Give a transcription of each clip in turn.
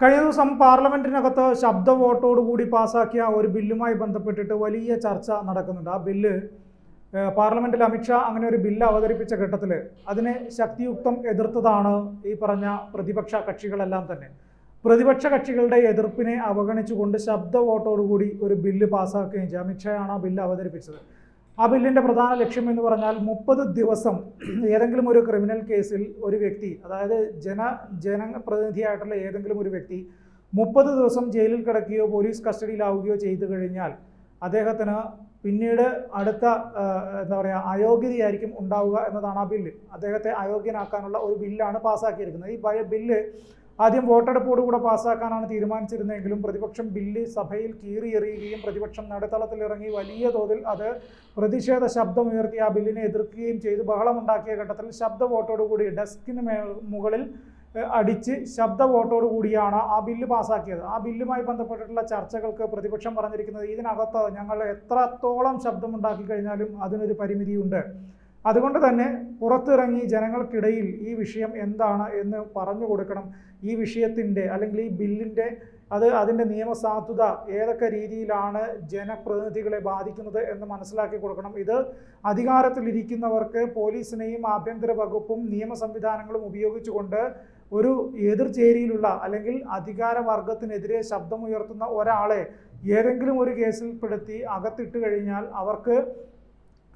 കഴിഞ്ഞ ദിവസം പാർലമെന്റിനകത്ത് ശബ്ദ വോട്ടോടുകൂടി പാസാക്കിയ ഒരു ബില്ലുമായി ബന്ധപ്പെട്ടിട്ട് വലിയ ചർച്ച നടക്കുന്നുണ്ട്. ആ ബില്ല് പാർലമെന്റിൽ അമിത്ഷാ അങ്ങനെ ഒരു ബില്ല് അവതരിപ്പിച്ച ഘട്ടത്തിൽ അതിനെ ശക്തിയുക്തം എതിർത്തതാണ് ഈ പറഞ്ഞ പ്രതിപക്ഷ കക്ഷികളെല്ലാം തന്നെ. പ്രതിപക്ഷ കക്ഷികളുടെ എതിർപ്പിനെ അവഗണിച്ചുകൊണ്ട് ശബ്ദ വോട്ടോടുകൂടി ഒരു ബില്ല് പാസ്സാക്കുകയും ചെയ്തു. അമിത്ഷായാണ് ആ ബില്ല് അവതരിപ്പിച്ചത്. ആ ബില്ലിന്റെ പ്രധാന ലക്ഷ്യം എന്ന് പറഞ്ഞാൽ മുപ്പത് ദിവസം ഏതെങ്കിലും ഒരു ക്രിമിനൽ കേസിൽ ഒരു വ്യക്തി അതായത് ജന ജനപ്രതിനിധിയായിട്ടുള്ള ഏതെങ്കിലും ഒരു വ്യക്തി മുപ്പത് ദിവസം ജയിലിൽ കിടക്കുകയോ പോലീസ് കസ്റ്റഡിയിലാവുകയോ ചെയ്തു കഴിഞ്ഞാൽ അദ്ദേഹത്തിന് പിന്നീട് അടുത്ത എന്താ പറയുക അയോഗ്യതയായിരിക്കും ഉണ്ടാവുക എന്നതാണ് ആ ബില്ല്. അദ്ദേഹത്തെ അയോഗ്യനാക്കാനുള്ള ഒരു ബില്ലാണ് പാസ്സാക്കിയിരിക്കുന്നത്. ഈ ബില്ല് ആദ്യം വോട്ടെടുപ്പോടുകൂടെ പാസ്സാക്കാനാണ് തീരുമാനിച്ചിരുന്നതെങ്കിലും പ്രതിപക്ഷം ബില്ല് സഭയിൽ കീറിയെറിയുകയും പ്രതിപക്ഷം നടുത്തളത്തിലിറങ്ങി വലിയ തോതിൽ അത് പ്രതിഷേധ ശബ്ദമുയർത്തി ആ ബില്ലിനെ എതിർക്കുകയും ചെയ്ത്. ബഹളമുണ്ടാക്കിയ ഘട്ടത്തിൽ ശബ്ദ വോട്ടോടുകൂടി ഡെസ്കിന് മുകളിൽ അടിച്ച് ശബ്ദ വോട്ടോടുകൂടിയാണ് ആ ബില്ല് പാസ്സാക്കിയത്. ആ ബില്ലുമായി ബന്ധപ്പെട്ടിട്ടുള്ള ചർച്ചകൾക്ക് പ്രതിപക്ഷം പറഞ്ഞിരിക്കുന്നത് ഇതിനകത്ത് ഞങ്ങൾ എത്രത്തോളം ശബ്ദമുണ്ടാക്കി കഴിഞ്ഞാലും അതിനൊരു പരിമിതിയുണ്ട്. അതുകൊണ്ട് തന്നെ പുറത്തിറങ്ങി ജനങ്ങൾക്കിടയിൽ ഈ വിഷയം എന്താണ് എന്ന് പറഞ്ഞു കൊടുക്കണം. ഈ വിഷയത്തിന്റെ അല്ലെങ്കിൽ ഈ ബില്ലിന്റെ അത് അതിന്റെ നിയമസാധുത ഏതൊക്കെ രീതിയിലാണ് ജനപ്രതിനിധികളെ ബാധിക്കുന്നത് എന്ന് മനസ്സിലാക്കി കൊടുക്കണം. ഇത് അധികാരത്തിലിരിക്കുന്നവർക്ക് പോലീസിനെയും ആഭ്യന്തര വകുപ്പും നിയമ സംവിധാനങ്ങളും ഉപയോഗിച്ചുകൊണ്ട് ഒരു എതിർചേരിയിലുള്ള അല്ലെങ്കിൽ അധികാരവർഗത്തിനെതിരെ ശബ്ദമുയർത്തുന്ന ഒരാളെ ഏതെങ്കിലും ഒരു കേസിൽ പെടുത്തി അകത്തിട്ട് കഴിഞ്ഞാൽ അവർക്ക്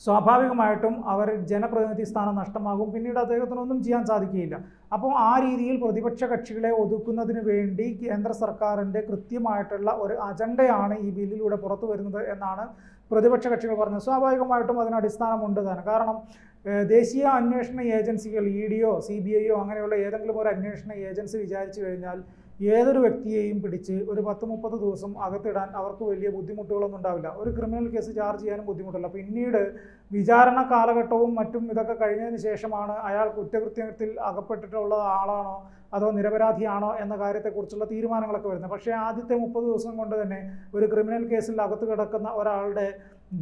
സ്വാഭാവികമായിട്ടും അവർ ജനപ്രതിനിധി സ്ഥാനം നഷ്ടമാകും. പിന്നീട് അദ്ദേഹത്തിനൊന്നും ചെയ്യാൻ സാധിക്കുകയില്ല. അപ്പോൾ ആ രീതിയിൽ പ്രതിപക്ഷ കക്ഷികളെ ഒതുക്കുന്നതിന് വേണ്ടി കേന്ദ്ര സർക്കാരിന്റെ കൃത്യമായിട്ടുള്ള ഒരു അജണ്ടയാണ് ഈ ബില്ലിലൂടെ പുറത്തു വരുന്നത് എന്നാണ് പ്രതിപക്ഷ കക്ഷികൾ പറഞ്ഞത്. സ്വാഭാവികമായിട്ടും അതിന് അടിസ്ഥാനമുണ്ട് തന്നെ. കാരണം ദേശീയ അന്വേഷണ ഏജൻസികൾ ഇ ഡിയോ സി ബി ഐയോ അങ്ങനെയുള്ള ഏതെങ്കിലും ഒരു അന്വേഷണ ഏജൻസി വിചാരിച്ചു കഴിഞ്ഞാൽ ഏതൊരു വ്യക്തിയെയും പിടിച്ച് ഒരു പത്ത് മുപ്പത് ദിവസം അകത്തിടാൻ അവർക്ക് വലിയ ബുദ്ധിമുട്ടുകളൊന്നും ഉണ്ടാവില്ല. ഒരു ക്രിമിനൽ കേസ് ചാർജ് ചെയ്യാനും ബുദ്ധിമുട്ടില്ല. പിന്നീട് വിചാരണ കാലഘട്ടവും മറ്റും ഇതൊക്കെ കഴിഞ്ഞതിന് ശേഷമാണ് അയാൾ കുറ്റകൃത്യത്തിൽ അകപ്പെട്ടിട്ടുള്ള ആളാണോ അതോ നിരപരാധിയാണോ എന്ന കാര്യത്തെക്കുറിച്ചുള്ള തീരുമാനങ്ങളൊക്കെ വരുന്നത്. പക്ഷേ ആദ്യത്തെ മുപ്പത് ദിവസം കൊണ്ട് തന്നെ ഒരു ക്രിമിനൽ കേസിൽ അകത്ത് കിടക്കുന്ന ഒരാളുടെ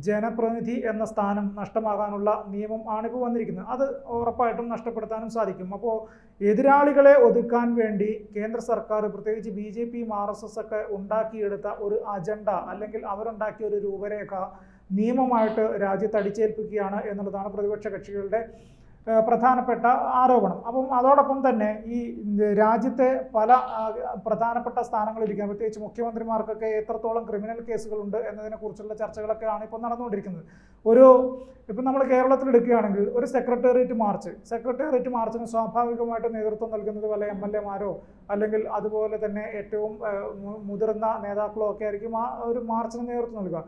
ജനപ്രതിനിധി എന്ന സ്ഥാനം നഷ്ടമാകാനുള്ള നിയമം ആണിപ്പോൾ വന്നിരിക്കുന്നത്. അത് ഉറപ്പായിട്ടും നഷ്ടപ്പെടുത്താനും സാധിക്കും. അപ്പോൾ എതിരാളികളെ ഒതുക്കാൻ വേണ്ടി കേന്ദ്ര സർക്കാർ പ്രത്യേകിച്ച് ബി ജെ പിയും ആർ എസ് എസ് ഒക്കെ ഉണ്ടാക്കിയെടുത്ത ഒരു അജണ്ട അല്ലെങ്കിൽ അവരുണ്ടാക്കിയ ഒരു രൂപരേഖ നിയമമായിട്ട് രാജ്യത്ത് അടിച്ചേൽപ്പിക്കുകയാണ് എന്നുള്ളതാണ് പ്രതിപക്ഷ കക്ഷികളുടെ പ്രധാനപ്പെട്ട ആരോപണം. അപ്പം അതോടൊപ്പം തന്നെ ഈ രാജ്യത്തെ പല പ്രധാനപ്പെട്ട സ്ഥാനങ്ങളിരിക്കുന്ന പ്രത്യേകിച്ച് മുഖ്യമന്ത്രിമാർക്കൊക്കെ എത്രത്തോളം ക്രിമിനൽ കേസുകളുണ്ട് എന്നതിനെക്കുറിച്ചുള്ള ചർച്ചകളൊക്കെയാണ് ഇപ്പോൾ നടന്നുകൊണ്ടിരിക്കുന്നത്. ഒരു ഇപ്പം നമ്മൾ കേരളത്തിൽ എടുക്കുകയാണെങ്കിൽ ഒരു സെക്രട്ടേറിയറ്റ് മാർച്ച് സെക്രട്ടേറിയറ്റ് മാർച്ചിന് സ്വാഭാവികമായിട്ട് നേതൃത്വം നൽകുന്നത് പല എം എൽ എമാരോ അല്ലെങ്കിൽ അതുപോലെ തന്നെ ഏറ്റവും മുതിർന്ന നേതാക്കളോ ഒക്കെ ആയിരിക്കും ആ ഒരു മാർച്ചിന് നേതൃത്വം നൽകുക.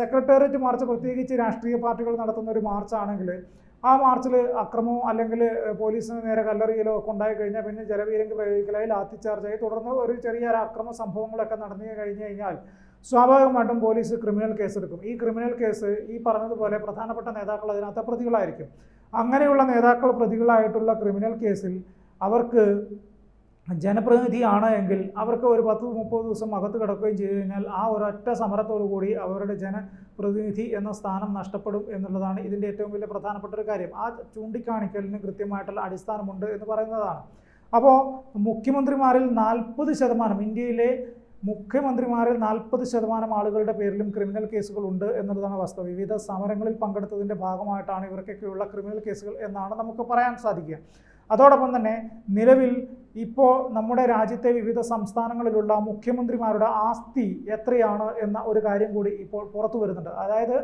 സെക്രട്ടേറിയറ്റ് മാർച്ച് പ്രത്യേകിച്ച് രാഷ്ട്രീയ പാർട്ടികൾ നടത്തുന്ന ഒരു മാർച്ചാണെങ്കിൽ ആ മാർച്ചിൽ അക്രമമോ അല്ലെങ്കിൽ പോലീസിന് നേരെ കല്ലെറിയലോ ഒക്കെ ഉണ്ടായി കഴിഞ്ഞാൽ പിന്നെ ജലവീരങ്കി പ്രയോഗിക്കലായി ലാത്തിച്ചാർജായി തുടർന്ന് ഒരു ചെറിയ അക്രമ സംഭവങ്ങളൊക്കെ നടന്നു കഴിഞ്ഞു കഴിഞ്ഞാൽ സ്വാഭാവികമായിട്ടും പോലീസ് ക്രിമിനൽ കേസെടുക്കും ഈ ക്രിമിനൽ കേസ് ഈ പറഞ്ഞതുപോലെ പ്രധാനപ്പെട്ട നേതാക്കൾ അതിനകത്ത് പ്രതികളായിരിക്കും. അങ്ങനെയുള്ള നേതാക്കൾ പ്രതികളായിട്ടുള്ള ക്രിമിനൽ കേസിൽ അവർക്ക് ജനപ്രതിനിധിയാണ് എങ്കിൽ അവർക്ക് ഒരു പത്ത് മുപ്പത് ദിവസം അകത്ത് കിടക്കുകയും ചെയ്തു കഴിഞ്ഞാൽ ആ ഒരൊറ്റ സമരത്തോടു കൂടി അവരുടെ ജനപ്രതിനിധി എന്ന സ്ഥാനം നഷ്ടപ്പെടും എന്നുള്ളതാണ് ഇതിന്റെ ഏറ്റവും വലിയ പ്രധാനപ്പെട്ട ഒരു കാര്യം. ആ ചൂണ്ടിക്കാണിക്കലിന് കൃത്യമായിട്ടുള്ള അടിസ്ഥാനമുണ്ട് എന്ന് പറയുന്നതാണ്. അപ്പോൾ മുഖ്യമന്ത്രിമാരിൽ നാൽപ്പത് ശതമാനം ഇന്ത്യയിലെ മുഖ്യമന്ത്രിമാരിൽ നാൽപ്പത് ശതമാനം ആളുകളുടെ പേരിലും ക്രിമിനൽ കേസുകൾ ഉണ്ട് എന്നുള്ളതാണ് വസ്തുത വിവിധ സമരങ്ങളിൽ പങ്കെടുത്തതിന്റെ ഭാഗമായിട്ടാണ് ഇവർക്കൊക്കെയുള്ള ക്രിമിനൽ കേസുകൾ എന്നാണ് നമുക്ക് പറയാൻ സാധിക്കുക. അതോടൊപ്പം തന്നെ നിലവിൽ ഇപ്പോൾ നമ്മുടെ രാജ്യത്തെ വിവിധ സംസ്ഥാനങ്ങളിലുള്ള മുഖ്യമന്ത്രിമാരുടെ ആസ്തി എത്രയാണ് എന്ന ഒരു കാര്യം കൂടി ഇപ്പോൾ പുറത്തു വരുന്നുണ്ട്. അതായത്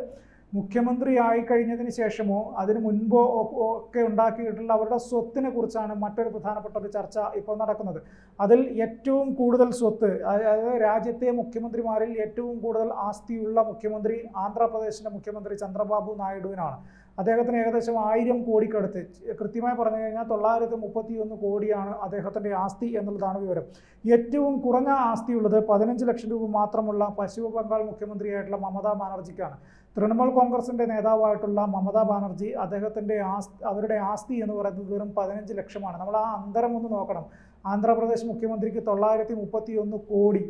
മുഖ്യമന്ത്രിയായി കഴിഞ്ഞതിന് ശേഷമോ അതിനു മുൻപോ ഒക്കെ ഉണ്ടാക്കിയിട്ടുള്ള അവരുടെ സ്വത്തിനെ കുറിച്ചാണ് മറ്റൊരു പ്രധാനപ്പെട്ട ഒരു ചർച്ച ഇപ്പോൾ നടക്കുന്നത്. അതിൽ ഏറ്റവും കൂടുതൽ സ്വത്ത് അതായത് രാജ്യത്തെ മുഖ്യമന്ത്രിമാരിൽ ഏറ്റവും കൂടുതൽ ആസ്തിയുള്ള മുഖ്യമന്ത്രി ആന്ധ്രാപ്രദേശിന്റെ മുഖ്യമന്ത്രി ചന്ദ്രബാബു നായിഡുവിനാണ്. അദ്ദേഹത്തിന് ഏകദേശം ആയിരം കോടിക്കടുത്ത് കൃത്യമായി പറഞ്ഞു കഴിഞ്ഞാൽ തൊള്ളായിരത്തി മുപ്പത്തി ഒന്ന് കോടിയാണ് അദ്ദേഹത്തിന്റെ ആസ്തി എന്നുള്ളതാണ് വിവരം. ഏറ്റവും കുറഞ്ഞ ആസ്തിയുള്ളത് പതിനഞ്ച് ലക്ഷം രൂപ മാത്രമുള്ള പശ്ചിമ ബംഗാൾ മുഖ്യമന്ത്രിയായിട്ടുള്ള മമതാ ബാനർജിക്കാണ്. തൃണമൂൽ കോൺഗ്രസിന്റെ നേതാവായിട്ടുള്ള മമതാ ബാനർജി അദ്ദേഹത്തിന്റെ ആസ്തി അവരുടെ ആസ്തി എന്ന് പറയുന്നത് വെറും പതിനഞ്ച് ലക്ഷമാണ്. നമ്മൾ ആ അന്തരം ഒന്ന് നോക്കണം. ആന്ധ്രാപ്രദേശ് മുഖ്യമന്ത്രിക്ക് തൊള്ളായിരത്തി മുപ്പത്തി ഒന്ന് കോടി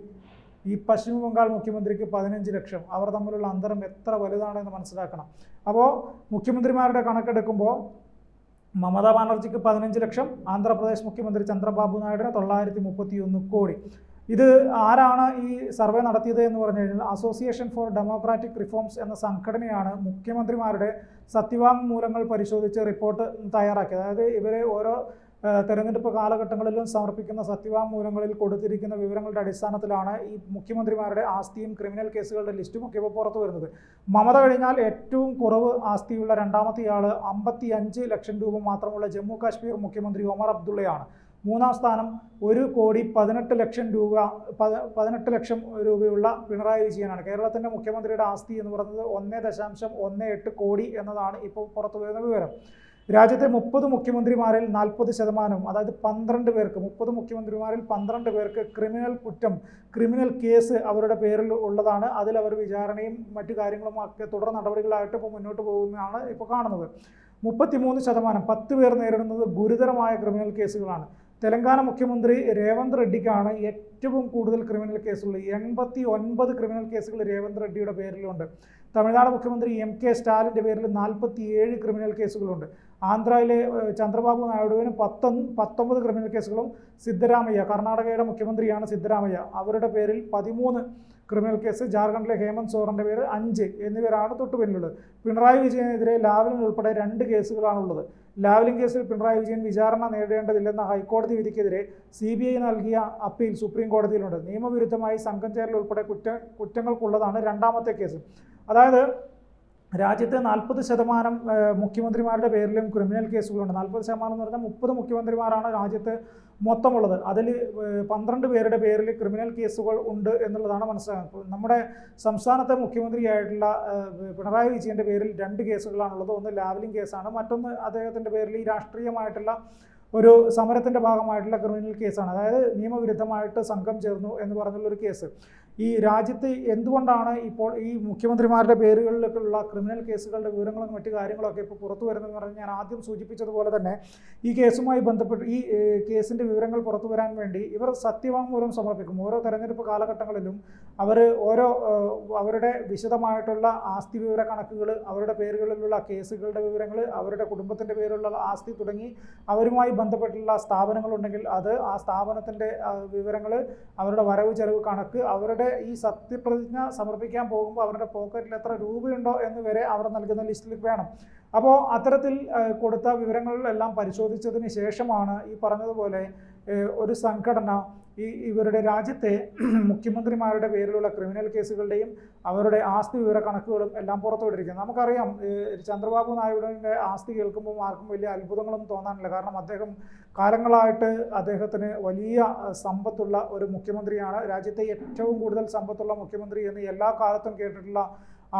ഈ പശ്ചിമ ബംഗാൾ മുഖ്യമന്ത്രിക്ക് പതിനഞ്ച് ലക്ഷം. അവർ തമ്മിലുള്ള അന്തരം എത്ര വലുതാണെന്ന് മനസ്സിലാക്കണം. അപ്പോൾ മുഖ്യമന്ത്രിമാരുടെ കണക്കെടുക്കുമ്പോൾ മമതാ ബാനർജിക്ക് പതിനഞ്ച് ലക്ഷം ആന്ധ്രാപ്രദേശ് മുഖ്യമന്ത്രി ചന്ദ്രബാബു നായിഡുവിന് തൊള്ളായിരത്തി മുപ്പത്തി ഒന്ന് കോടി. ഇത് ആരാണ് ഈ സർവേ നടത്തിയത് എന്ന് പറഞ്ഞു കഴിഞ്ഞാൽ അസോസിയേഷൻ ഫോർ ഡെമോക്രാറ്റിക് റിഫോംസ് എന്ന സംഘടനയാണ് മുഖ്യമന്ത്രിമാരുടെ സത്യവാങ്മൂലങ്ങൾ പരിശോധിച്ച് റിപ്പോർട്ട് തയ്യാറാക്കിയത്. അതായത് ഇവരെ ഓരോ തെരഞ്ഞെടുപ്പ് കാലഘട്ടങ്ങളിലും സമർപ്പിക്കുന്ന സത്യവാങ്മൂലങ്ങളിൽ കൊടുത്തിരിക്കുന്ന വിവരങ്ങളുടെ അടിസ്ഥാനത്തിലാണ് ഈ മുഖ്യമന്ത്രിമാരുടെ ആസ്തിയും ക്രിമിനൽ കേസുകളുടെ ലിസ്റ്റും ഒക്കെ ഇപ്പോൾ പുറത്തു വരുന്നത്. മമത കഴിഞ്ഞാൽ ഏറ്റവും കുറവ് ആസ്തിയുള്ള രണ്ടാമത്തെയാൾ അമ്പത്തി അഞ്ച് ലക്ഷം രൂപ മാത്രമുള്ള ജമ്മു കാശ്മീർ മുഖ്യമന്ത്രി ഒമർ അബ്ദുള്ളയാണ്. മൂന്നാം സ്ഥാനം ഒരു കോടി പതിനെട്ട് ലക്ഷം രൂപ പത- പതിനെട്ട് ലക്ഷം രൂപയുള്ള പിണറായി വിജയനാണ്. കേരളത്തിന്റെ മുഖ്യമന്ത്രിയുടെ ആസ്തി എന്ന് പറയുന്നത് ഒന്നേ ദശാംശം ഒന്നേ എട്ട് കോടി എന്നതാണ് ഇപ്പോൾ പുറത്തു വരുന്ന വിവരം. രാജ്യത്തെ മുപ്പത് മുഖ്യമന്ത്രിമാരിൽ നാൽപ്പത് ശതമാനം അതായത് പന്ത്രണ്ട് പേർക്ക് മുപ്പത് മുഖ്യമന്ത്രിമാരിൽ പന്ത്രണ്ട് പേർക്ക് ക്രിമിനൽ കുറ്റം ക്രിമിനൽ കേസ് അവരുടെ പേരിൽ ഉള്ളതാണ്. അതിൽ അവർ വിചാരണയും മറ്റു കാര്യങ്ങളും ഒക്കെ തുടർ നടപടികളായിട്ട് ഇപ്പോൾ മുന്നോട്ട് പോകുന്നതാണ് ഇപ്പോൾ കാണുന്നത്. മുപ്പത്തിമൂന്ന് ശതമാനം പത്ത് പേർ നേരിടുന്നത് ഗുരുതരമായ ക്രിമിനൽ കേസുകളാണ്. തെലങ്കാന മുഖ്യമന്ത്രി രേവന്ത് റെഡ്ഡിക്കാണ് ഏറ്റവും കൂടുതൽ ക്രിമിനൽ കേസുകൾ എൺപത്തി ഒൻപത് ക്രിമിനൽ കേസുകൾ രേവന്ത് റെഡ്ഡിയുടെ പേരിലുണ്ട്. തമിഴ്നാട് മുഖ്യമന്ത്രി എം കെ സ്റ്റാലിന്റെ പേരിൽ നാൽപ്പത്തിയേഴ് ക്രിമിനൽ കേസുകളുണ്ട്. ആന്ധ്രയിലെ ചന്ദ്രബാബു നായിഡുവിന് പത്തൊന്ന് പത്തൊമ്പത് ക്രിമിനൽ കേസുകളും സിദ്ധരാമയ്യ കർണാടകയുടെ മുഖ്യമന്ത്രിയാണ് സിദ്ധരാമയ്യ. അവരുടെ പേരിൽ പതിമൂന്ന് ക്രിമിനൽ കേസ് ജാർഖണ്ഡിലെ ഹേമന്ത് സോറന്റെ പേര് അഞ്ച് എന്നിവരാണ് തൊട്ടുപിന്നിലുള്ളത്. പിണറായി വിജയനെതിരെ ലാവലിൻ ഉൾപ്പെടെ രണ്ട് കേസുകളാണുള്ളത്. ലാവലിൻ കേസിൽ പിണറായി വിജയൻ വിചാരണ നേടേണ്ടതില്ലെന്ന ഹൈക്കോടതി വിധിക്കെതിരെ സി ബി ഐ നൽകിയ അപ്പീൽ സുപ്രീം കോടതിയിലുണ്ട്. നിയമവിരുദ്ധമായി സംഘം ചേരൽ ഉൾപ്പെടെ കുറ്റ കുറ്റങ്ങൾക്കുള്ളതാണ് രണ്ടാമത്തെ കേസ്. അതായത് രാജ്യത്തെ നാൽപ്പത് ശതമാനം മുഖ്യമന്ത്രിമാരുടെ പേരിലും ക്രിമിനൽ കേസുകളുണ്ട്. നാൽപ്പത് ശതമാനം എന്ന് പറഞ്ഞാൽ മുപ്പത് മുഖ്യമന്ത്രിമാരാണ് രാജ്യത്ത് മൊത്തമുള്ളത്. അതിൽ പന്ത്രണ്ട് പേരുടെ പേരിൽ ക്രിമിനൽ കേസുകൾ ഉണ്ട് എന്നുള്ളതാണ് മനസ്സിലാകുന്നത്. നമ്മുടെ സംസ്ഥാനത്തെ മുഖ്യമന്ത്രിയായിട്ടുള്ള പിണറായി വിജയന്റെ പേരിൽ രണ്ട് കേസുകളാണുള്ളത്. ഒന്ന് ലാവലിംഗ് കേസാണ്. മറ്റൊന്ന് അദ്ദേഹത്തിന്റെ പേരിൽ ഈ രാഷ്ട്രീയമായിട്ടുള്ള ഒരു സമരത്തിന്റെ ഭാഗമായിട്ടുള്ള ക്രിമിനൽ കേസാണ്. അതായത് നിയമവിരുദ്ധമായിട്ട് സംഘം ചേർന്നു എന്ന് പറഞ്ഞുള്ളൊരു കേസ്. ഈ രാജ്യത്ത് എന്തുകൊണ്ടാണ് ഇപ്പോൾ ഈ മുഖ്യമന്ത്രിമാരുടെ പേരുകളിലേക്കുള്ള ക്രിമിനൽ കേസുകളുടെ വിവരങ്ങളും മറ്റു കാര്യങ്ങളൊക്കെ ഇപ്പോൾ പുറത്തു വരുന്നതെന്ന് പറഞ്ഞാൽ ഞാൻ ആദ്യം സൂചിപ്പിച്ചതുപോലെ തന്നെ ഈ കേസുമായി ബന്ധപ്പെട്ട് ഈ കേസിന്റെ വിവരങ്ങൾ പുറത്തു വരാൻ വേണ്ടി ഇവർ സത്യവാങ്മൂലം സമർപ്പിക്കും. ഓരോ തെരഞ്ഞെടുപ്പ് കാലഘട്ടങ്ങളിലും അവർ ഓരോ അവരുടെ വിശദമായിട്ടുള്ള ആസ്തി വിവര കണക്കുകൾ അവരുടെ പേരുകളിലുള്ള കേസുകളുടെ വിവരങ്ങൾ അവരുടെ കുടുംബത്തിന്റെ പേരിലുള്ള ആസ്തി തുടങ്ങി അവരുമായി ബന്ധപ്പെട്ടുള്ള സ്ഥാപനങ്ങളുണ്ടെങ്കിൽ അത് ആ സ്ഥാപനത്തിന്റെ വിവരങ്ങൾ അവരുടെ വരവ് ചെലവ് കണക്ക് അവരുടെ ഈ സത്യപ്രതിജ്ഞ സമർപ്പിക്കാൻ പോകുമ്പോൾ അവരുടെ പോക്കറ്റിൽ എത്ര രൂപയുണ്ടോ എന്ന് വരെ അവർ നൽകുന്ന ലിസ്റ്റിൽ വേണം. അപ്പോൾ അത്തരത്തിൽ കൊടുത്ത വിവരങ്ങളിലെല്ലാം പരിശോധിച്ചതിന് ശേഷമാണ് ഈ പറഞ്ഞതുപോലെ ഒരു സംഘടന ഈ ഇവരുടെ രാജ്യത്തെ മുഖ്യമന്ത്രിമാരുടെ പേരിലുള്ള ക്രിമിനൽ കേസുകളുടെയും അവരുടെ ആസ്തി വിവര കണക്കുകളും എല്ലാം പുറത്തുവിട്ടിരിക്കുന്നത് നമുക്കറിയാം ചന്ദ്രബാബു നായിഡുവിന്റെ ആസ്തി കേൾക്കുമ്പോൾ ആർക്കും വലിയ അത്ഭുതങ്ങളൊന്നും തോന്നാനില്ല. കാരണം അദ്ദേഹം കാലങ്ങളായിട്ട് അദ്ദേഹത്തിന് വലിയ സമ്പത്തുള്ള ഒരു മുഖ്യമന്ത്രിയാണ്. രാജ്യത്തെ ഏറ്റവും കൂടുതൽ സമ്പത്തുള്ള മുഖ്യമന്ത്രി എന്ന് എല്ലാ കാലത്തും കേട്ടിട്ടുള്ള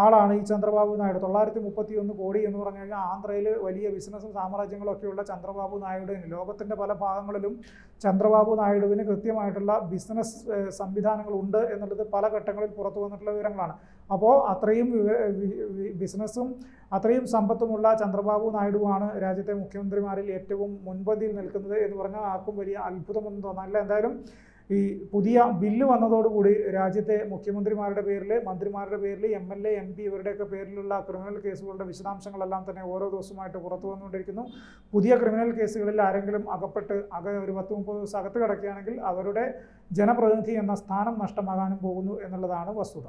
ആളാണ് ഈ ചന്ദ്രബാബു നായിഡു. തൊള്ളായിരത്തി മുപ്പത്തി ഒന്ന് കോടി എന്ന് പറഞ്ഞു കഴിഞ്ഞാൽ ആന്ധ്രയിൽ വലിയ ബിസിനസ്സും സാമ്രാജ്യങ്ങളും ഒക്കെയുള്ള ചന്ദ്രബാബു നായിഡുവിന് ലോകത്തിന്റെ പല ഭാഗങ്ങളിലും ചന്ദ്രബാബു നായിഡുവിന് കൃത്യമായിട്ടുള്ള ബിസിനസ് സംവിധാനങ്ങളുണ്ട് എന്നുള്ളത് പല ഘട്ടങ്ങളിൽ പുറത്തു വന്നിട്ടുള്ള വിവരങ്ങളാണ്. അപ്പോൾ അത്രയും ബിസിനസ്സും അത്രയും സമ്പത്തുമുള്ള ചന്ദ്രബാബു നായിഡുവാണ് രാജ്യത്തെ മുഖ്യമന്ത്രിമാരിൽ ഏറ്റവും മുൻപന്തിയിൽ നിൽക്കുന്നത് എന്ന് പറഞ്ഞാൽ ആർക്കും വലിയ അത്ഭുതമൊന്നും തോന്നാനില്ല എന്തായാലും ഈ പുതിയ ബില്ല് വന്നതോടുകൂടി രാജ്യത്തെ മുഖ്യമന്ത്രിമാരുടെ പേരിൽ മന്ത്രിമാരുടെ പേരിൽ M L A M P ഇവരുടെയൊക്കെ പേരിലുള്ള ക്രിമിനൽ കേസുകളുടെ വിശദാംശങ്ങളെല്ലാം തന്നെ ഓരോ ദിവസമായിട്ട് പുറത്തു വന്നുകൊണ്ടിരിക്കുന്നു. പുതിയ ക്രിമിനൽ കേസുകളിൽ ആരെങ്കിലും അകപ്പെട്ട് അക ഒരു പത്ത് മുപ്പത് ദിവസം അകത്ത് കിടക്കുകയാണെങ്കിൽ അവരുടെ ജനപ്രതിനിധി എന്ന സ്ഥാനം നഷ്ടമാകാനും പോകുന്നു എന്നുള്ളതാണ് വസ്തുത.